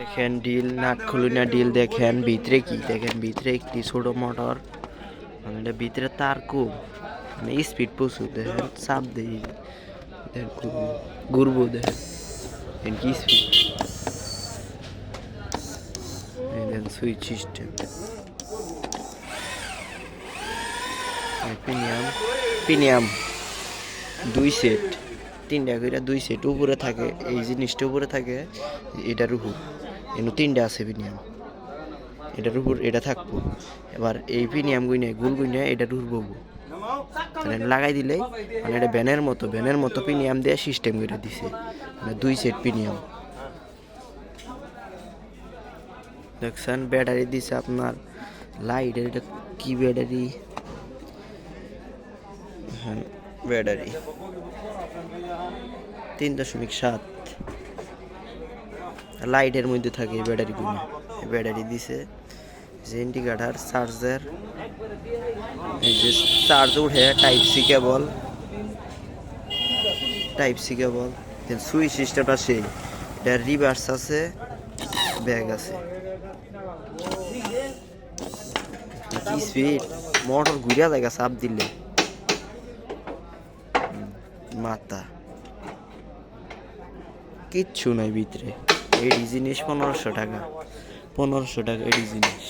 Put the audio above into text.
দেখেন deal nut খুলি না, ডিল দেখেন, ভিতরে কি? দেখেন ভিতরে একটি ছোট মোটর মানে ভিতরে তার খুব মানে স্পিড প্রচুর, দেখেন চাপ দেই, দেখেন ঘুরবো, দেখেন কি স্পিড দেখেন সুইচ সিস্টেম পিনিয়াম পিনিয়াম, দুই সেট তিনটা করে দুই সেট উপরে থাকে, এই জিনিসটা উপরে থাকে এটার উপর এনে তিনটা আছে পিনিয়াম এটার উপর এটা থাকব। এবার এই পিনিয়াম গুইনে, গুল গুইনে উপর বলব মানে লাগাই দিলেই মানে এটা ব্যানের মতো ব্যানের মতো পিনিয়াম দিয়ে সিস্টেম করে দিছে। মানে দুই সেট পিনিয়াম দেখছেন ব্যাটারি দিছে আপনার। লাইটের এটা কি ব্যাটারি ব্যাটারি তিন দশমিক সাত। লাইটের মধ্যে থাকে এই ব্যাটারিগুলো। এই ব্যাটারি দিছে যে ইন্ডিকেটার, চার্জার, এই যে চার্জ উঠে type C cable type C cable switch সিস্টেমটা সেই। এটা রিভার্স আছে ব্যাগ আছে। স্পিড মোটর ঘুরিয়া জায়গা চাপ দিলে। মাথা। কিচ্ছু নাই ভিতরে। এডি জিনিস পনেরোশো টাকা। পনেরোশো টাকা এডি জিনিস।